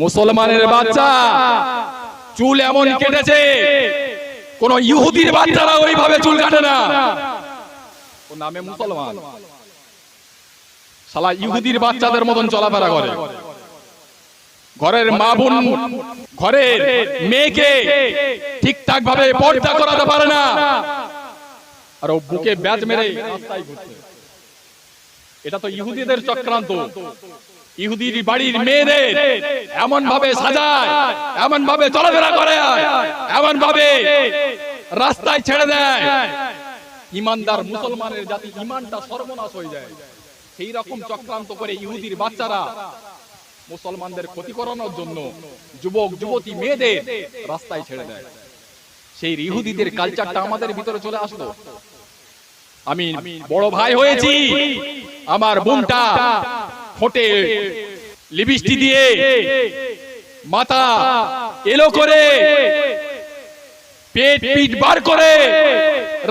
মুসলমানের বাচ্চা। চুল এমন কেটেছে। কোন ইহুদির বাচ্চারা ওইভাবে চুল কাটে না। ও নামে মুসলমান। শালা ইহুদির বাচ্চাদের মতন চলাফেরা করে। ঘরের মা বোন ঘরের মেয়েকে ঠিকঠাক ভাবে পর্দা করাতে পারে না। আর ও বুকে ব্যাজ মেরে এটা তো ইহুদিদের চক্রান্ত। ইহুদির বাড়ির মেয়েদের এমন ভাবে সাজায় এমন ভাবে চলাফেরা করে এমন ভাবে রাস্তায় ছেড়ে দেয়। ইমানদার মুসলমানের জাতি ইমানটা সর্বনাশ হয়ে যায়। সেই রকম চক্রান্ত করে ইহুদির বাচ্চারা মুসলমানদের ক্ষতি করানোর জন্য যুবক, যুবতী মেয়েদের রাস্তায় ছেড়ে দেয়। সেই ইহুদিদের কালচারটা আমাদের ভিতরে চলে আসলো। আমি বড় ভাই হয়েছি, আমার বোনটা ঠোঁটে লিপস্টিক দিয়ে মাথা এলো করে। পেট পিট বার করে।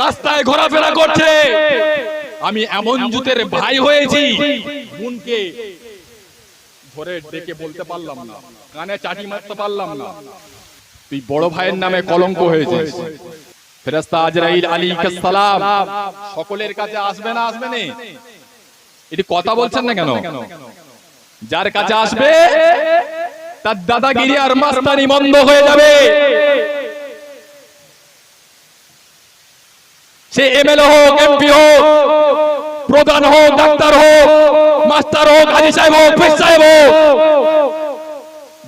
রাস্তায় ঘোরাফেরা করছে। আমি এমন জুতের ভাই হয়েছি। বোনকে ধরে ডেকে বলতে পারলাম না। কানে চাটি মারতে পারলাম না। তুই বড় ভাইয়ের নামে কলঙ্ক হয়েছে ফেরেস্তা আজরাইল আলী সালাম। সকলের কাছে আসবে না আসবে না। এটি কথা বলছেন না কেন? যার কাছে আসবে তার দাদাগিরি আর মাস্তানি বন্ধ হয়ে যাবে। সে এমএলএ হোক এমপি হোক প্রধান হোক ডাক্তার হোক মাস্টার হোক হাজি সাহেব হোক ফির সাহেব হোক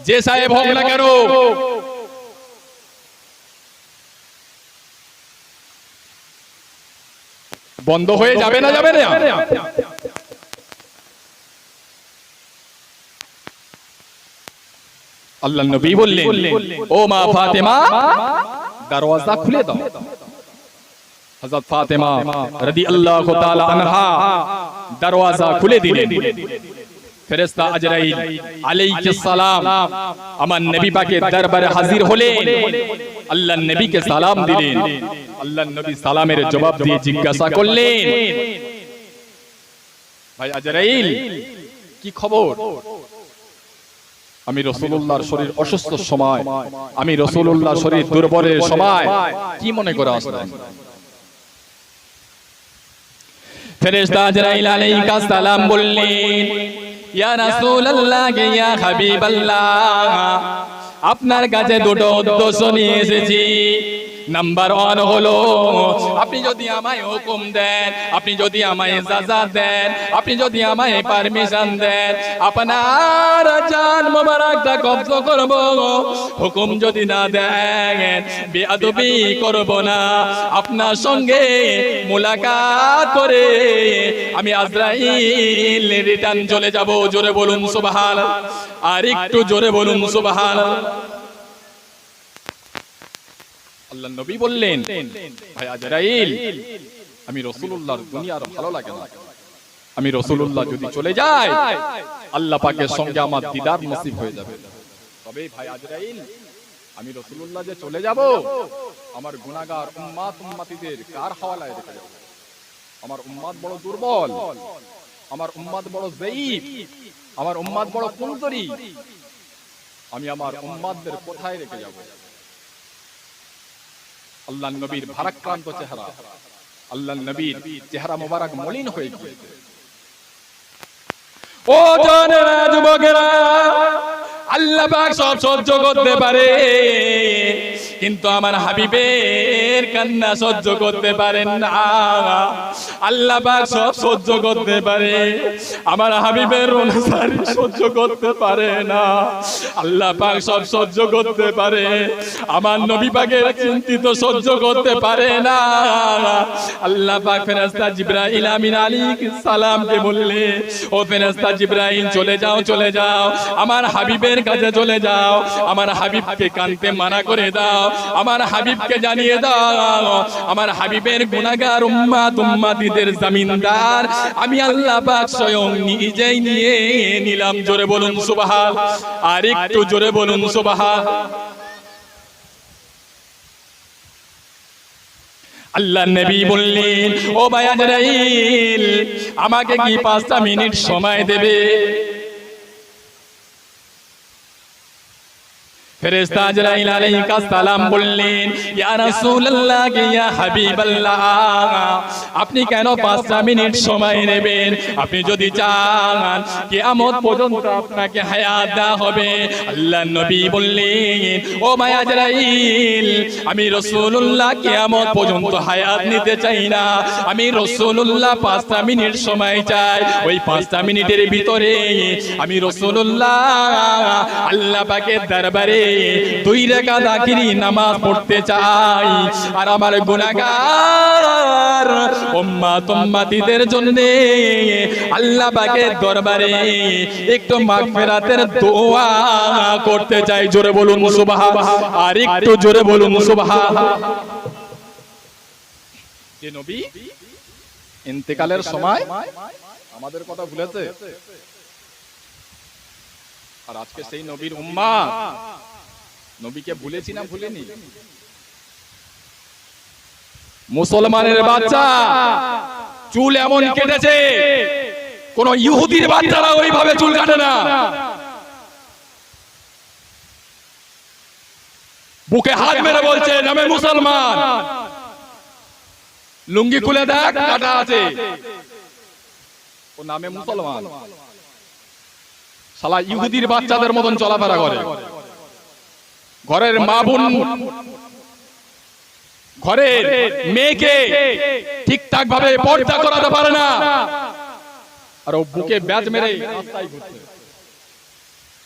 যে সাহেব হোক না কেন? বন্ধ হয়ে যাবে না যাবে না? আল্লাহ নবী বললেন, ও মা ফাতেমা, দরওয়াজা খুলে দাও। হযরত ফাতেমা রাদিয়াল্লাহু তাআলা আনহা দরওয়াজা খুলে দিলেন। ফেরেশতা আজরাইল আলাইহিস সালাম আমার নবী পাকের দরবারে হাজির হলেন। আল্লাহর নবীকে সালাম দিলেন। আল্লাহর নবী সালামের জবাব দিয়ে জিজ্ঞাসা করলেন, ভাই আজরাইল, কি খবর? আমি রসুল্লাহর শরীর অসুস্থ সময়। আমি রসুল্লাহ শরীর দুর্বলের সময়। কি মনে করে আসলেন? ফেরেশতা আজরাইল আলাইহিস সালাম বললেন ইয়া রাসূলুল্লাহ ইয়া হাবিবাল্লাহ আপনার কাছে দুটো উদ্দেশ্য নিয়ে এসেছি। নাম্বার ওয়ান হলো, আপনি যদি আমায় হুকুম দেন, আপনি যদি আমায় ইজাজত দেন, আপনি যদি আমায় পারমিশন দেন, আপনার জান মোবারকটা কবজ করব। হুকুম যদি না দেন, বেয়াদবি করব না। আপনার সঙ্গে মুলাকাত করে আমি আজরাইল রিটার্ন চলে যাব। জোরে বলুন সুবহান আর একটু জোরে বলুন সুবহান আল্লাহ নবী বললেন, ভাই আজরাইল আমি রসুল্লাহর দুনিয়ার ভালো লাগে না। আমি রসুল্লাহ যদি চলে যাই, আল্লাহ পাকের সঙ্গে আমার দিদার নসিব হয়ে যাবে। তবে ভাই আজরাইল আমি রসুল্লাহ যে চলে যাব, আমার গুনাহগার উম্মাত উম্মাতিদের কার হাওয়ালায় রেখে যাব? আমার উম্মাদ বড় দুর্বল, আমার উম্মাদ বড় জয়ীফ আমার উম্মাদ বড় কুন্তরি আমি আমার উম্মাদদের কোথায় রেখে যাব? আল্লাহ নবীর ভারাক্রান্ত চেহারা। আল্লাহ নবীর চেহারা মোবারক মলিন হয়ে গিয়েছে। ও জনেরা যুবকেরা আল্লাহ পাক সব সহ্য করতে পারে। কিন্তু আমার হাবিবের কান্না সহ্য করতে পারেন না। আল্লাহ সব সহ্য করতে পারে। আমার হাবিবের অনুসারী সহ্য করতে পারে না। আল্লাহ পাক সব সহ্য করতে পারে। আমার নবী পাকের চিন্তিত সহ্য করতে পারে না। আল্লাহ পাক ফেরেশতা জিবরাইল আমিন আলাইহিস সালামকে বললে, ও ফেরেশতা জিবরাইল, চলে যাও চলে যাও। আমার হাবিবের কাছে চলে যাও। আমার হাবিবকে কানতে মানা করে দাও। আমার হাবিবকে জানিয়ে দাও। আমার হাবিবের গুনাহগার উম্মাত উম্মাতিদের জমিনদার। আমি আল্লাহ পাক স্বয়ং নিজেই নিয়ে নিলাম। জোরে বলুন সুবহান। আর একটু জোরে বলুন সুবহান। আল্লাহ নবী বললেন, ও ভাই আজরাইল আমাকে কি পাঁচটা মিনিট সময় দেবে? ফেরেশতা আজরাইল আলাইহিস সালাম বললেন ইয়া রাসূলুল্লাহ ইয়া হাবিবাল্লাহ আপনি কেন পাঁচটা মিনিট সময় নেবেন? আপনি যদি চান কিয়ামত পর্যন্ত আপনাকে হায়াত দেওয়া হবে আল্লাহ নবী বললেন, ও মাই আজরাইল আমি রাসূলুল্লাহ কিয়ামত পর্যন্ত হায়াত নিতে চাই না। আমি রাসূলুল্লাহ পাঁচটা মিনিট সময় চাই। ওই পাঁচটা মিনিটের ভিতরে আমি রাসূলুল্লাহ আল্লাহ পাকের দরবারে দুই রেখা দাখিরি নামাজ পড়তে চাই। আর আমার গুনাহগার উম্মাত উম্মাতিদের জন্য আল্লাহ পাকের দরবারে একটু মাগফিরাতের দোয়া করতে চাই। জোরে বলুন সুবহান। আর একটু জোরে বলুন সুবহান। যে নবী ইন্তেকালের সময় আমাদের কথা ভুলেছে। আর আজকে সেই নবীর উম্মা নবীকে ভুলেছি না ভুলেনি? মুসলমানের বাচ্চা, চুল এমন কেটেছে, কোন ইহুদির বাচ্চারা ওইভাবে চুল কাটে না। বুকে হাত মেরে বলছে, নামে মুসলমান। লুঙ্গি খুলে দেখ, কাটা আছে। ও নামে মুসলমান। শালা ইহুদির বাচ্চাদের মতন চলাফেরা করে। ঘরের মা বোন ঘরের মেয়েকে ঠিকঠাক ভাবে পর্দা করাতে পারে না। আর ও বুকে ব্যাজ মেরে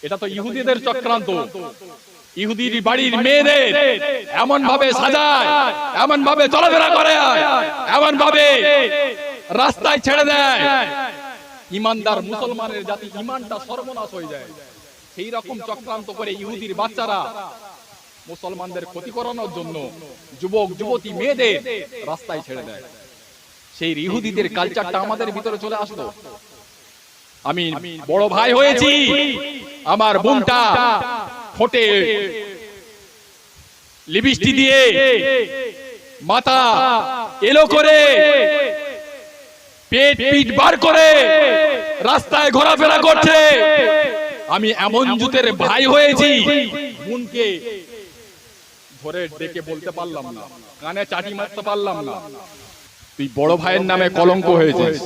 এটা তো ইহুদিদের চক্রান্ত। ইহুদির বাড়ির মেয়েদের এমন ভাবে সাজায় এমন ভাবে চলাফেরা করে এমন ভাবে রাস্তায় ছেড়ে দেয়। ইমানদার মুসলমানের জাতি ইমানটা সর্বনাশ হয়ে যায়। সেই রকম চক্রান্ত করে ইহুদির বাচ্চারা মুসলমানদের ক্ষতি করানোর জন্য যুবক, যুবতী, মেয়েদের রাস্তায় ছেড়ে দেয়। সেই ইহুদিদের কালচারটা আমাদের ভিতরে চলে আসলো। আমি বড় ভাই হয়েছি, আমার বোনটা ফোটে লিপস্টিক দিয়ে মাথা এলো করে পেট পিট বার করে রাস্তায় ঘোরাফেরা করছে। আমি এমন জুতের ভাই হয়েছি বোনকে ধরে ডেকে বলতে পারলাম না কানে চাটি মারতে পারলাম না। তুই বড় ভাইয়ের নামে কলঙ্ক হয়েছিস।